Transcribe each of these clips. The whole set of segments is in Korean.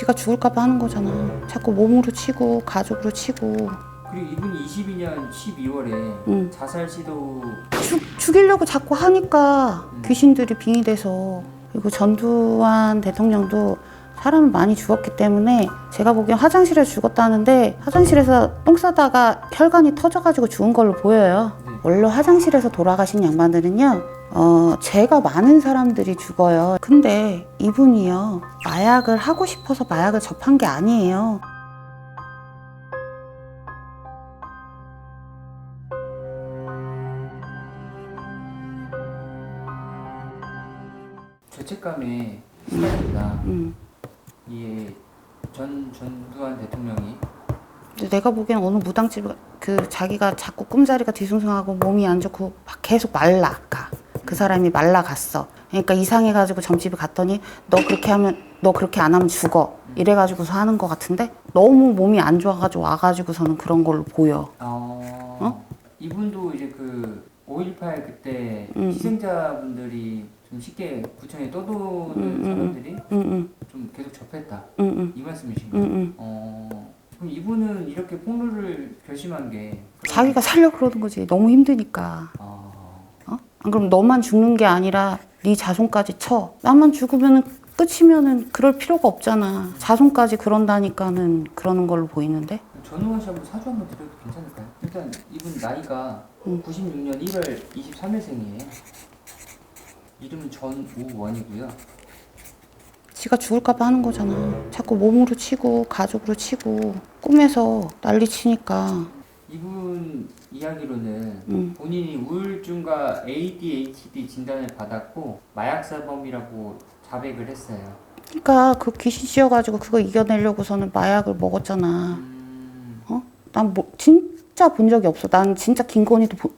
지가 죽을까봐 하는 거잖아. 자꾸 몸으로 치고 가족으로 치고 그리고 이분이 22년 12월에 응. 자살 시도 죽, 죽이려고 자꾸 하니까 귀신들이 빙의돼서 그리고 전두환 대통령도 사람을 많이 죽었기 때문에 제가 보기엔 화장실에서 죽었다는데 화장실에서 똥 싸다가 혈관이 터져가지고 죽은 걸로 보여요. 네. 원래 화장실에서 돌아가신 양반들은요, 어, 죄가 많은 사람들이 죽어요. 근데 이분이요, 마약을 하고 싶어서 마약을 접한 게 아니에요. 죄책감에 시달린다. 음. 이에 전 전두환 대통령이 내가 보기엔 어느 무당집 그 자기가 자꾸 꿈자리가 뒤숭숭하고 몸이 안 좋고 막 계속 말라가 그 사람이 말라갔어. 그러니까 이상해가지고 점집에 갔더니 너 그렇게 하면 너 그렇게 안 하면 죽어 이래가지고서 하는 것 같은데 너무 몸이 안 좋아가지고 와가지고서는 그런 걸로 보여. 어, 이분도 이제 그 5.18 그때 음. 희생자분들이 좀 쉽게 구청에 떠도는 음, 음, 사람들이 응응 좀 계속 접했다 응응 이 말씀이신가요? 응응. 어, 그럼 이분은 이렇게 폭로를 결심한 게 자기가 살려 그러는 거지. 너무 힘드니까. 어, 어? 안 그럼 너만 죽는 게 아니라 네 자손까지 쳐. 나만 죽으면은 끝이면은 그럴 필요가 없잖아. 자손까지 그런다니까는 그러는 걸로 보이는데. 전우원 씨 한번 사주 한번 드려도 괜찮을까요? 일단 이분 나이가 음. 96년 1월 23일생이에요. 이름은 전우원이고요. 지가 죽을까봐 하는 거잖아. 자꾸 몸으로 치고 가족으로 치고 꿈에서 난리 치니까. 이분 이야기로는 음. 본인이 우울증과 ADHD 진단을 받았고 마약사범이라고 자백을 했어요. 그러니까 그 귀신 씌어가지고 그거 이겨내려고서는 마약을 먹었잖아. 음, 난 뭐, 진짜 본 적이 없어. 난 진짜 김건희도 보-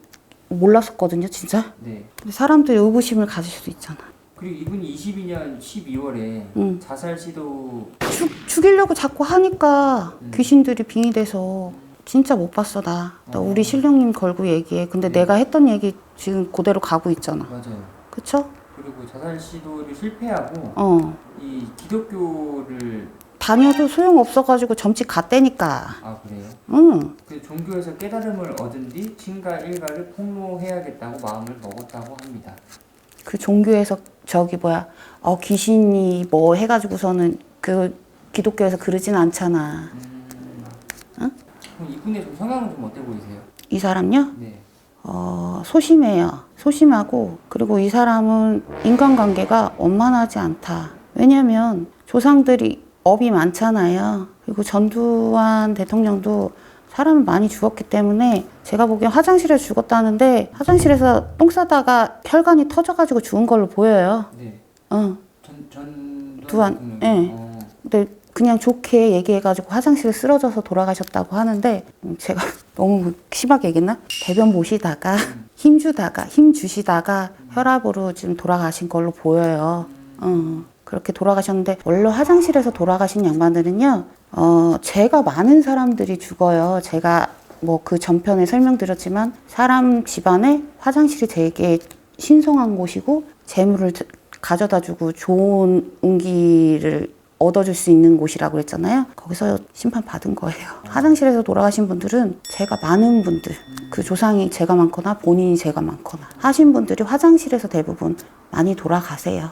몰랐었거든요, 진짜. 네. 근데 사람들이 의구심을 가질 수도 있잖아. 그리고 이분이 22년 12월에 음. 자살 시도 죽, 죽이려고 자꾸 하니까 음. 귀신들이 빙의돼서 진짜 못 봤어 나. 나 어. 우리 신령님 걸고 얘기해. 근데 네. 내가 했던 얘기 지금 그대로 가고 있잖아. 맞아요. 그쵸? 그리고 자살 시도를 실패하고 어. 이 기독교를 다녀도 소용 없어가지고 점집 갔대니까. 아 그래요? 응. 그 종교에서 깨달음을 얻은 뒤 친가 일가를 폭로해야겠다고 마음을 먹었다고 합니다. 그 종교에서 저기 뭐야 어 귀신이 뭐 해가지고서는 그 기독교에서 그러진 않잖아. 그럼 이분의 좀 성향은 좀 어때 보이세요? 이 사람요? 네. 어, 소심해요. 소심하고, 그리고 이 사람은 인간관계가 원만하지 않다. 왜냐면 조상들이 업이 많잖아요. 그리고 전두환 대통령도 사람을 많이 죽었기 때문에 제가 보기엔 화장실에서 죽었다는데 화장실에서 똥 싸다가 혈관이 터져가지고 죽은 걸로 보여요. 네. 어. 전, 전, 두한, 예. 어, 근데 그냥 좋게 얘기해가지고 화장실에 쓰러져서 돌아가셨다고 하는데 음, 제가 너무 심하게 얘기했나? 대변 보시다가 힘 주다가 힘 주시다가 혈압으로 지금 돌아가신 걸로 보여요. 어, 그렇게 돌아가셨는데 원래 화장실에서 돌아가신 양반들은요, 어, 죄가 많은 사람들이 죽어요. 제가 뭐 그 전편에 설명드렸지만 사람 집안에 화장실이 되게 신성한 곳이고 재물을 가져다 주고 좋은 운기를 얻어줄 수 있는 곳이라고 그랬잖아요. 거기서 심판 받은 거예요. 화장실에서 돌아가신 분들은 죄가 많은 분들, 그 조상이 죄가 많거나 본인이 죄가 많거나 하신 분들이 화장실에서 대부분 많이 돌아가세요.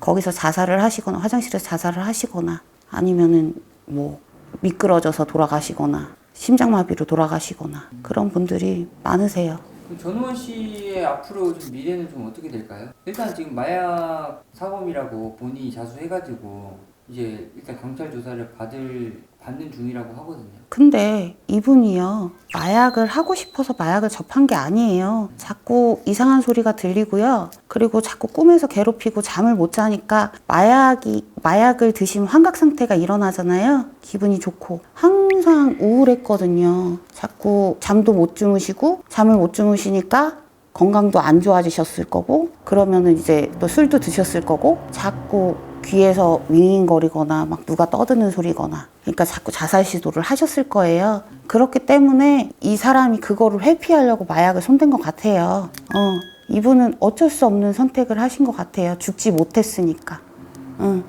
거기서 자살을 하시거나 화장실에서 자살을 하시거나 아니면은 뭐 미끄러져서 돌아가시거나 심장마비로 돌아가시거나 그런 분들이 많으세요. 그 전우원 씨의 앞으로 좀 미래는 좀 어떻게 될까요? 일단 지금 마약 사범이라고 본인이 자수해가지고 이제 일단 경찰 조사를 받을 받는 중이라고 하거든요. 근데 이분이요 마약을 하고 싶어서 마약을 접한 게 아니에요. 자꾸 이상한 소리가 들리고요. 그리고 자꾸 꿈에서 괴롭히고 잠을 못 자니까 마약이 마약을 드시면 환각 상태가 일어나잖아요. 기분이 좋고 항상 우울했거든요. 자꾸 잠도 못 주무시고 잠을 못 주무시니까 건강도 안 좋아지셨을 거고 그러면은 이제 또 술도 드셨을 거고 자꾸 귀에서 윙윙거리거나 막 누가 떠드는 소리거나 그러니까 자꾸 자살 시도를 하셨을 거예요. 그렇기 때문에 이 사람이 그거를 회피하려고 마약을 손댄 것 같아요. 어, 이분은 어쩔 수 없는 선택을 하신 것 같아요. 죽지 못했으니까. 응.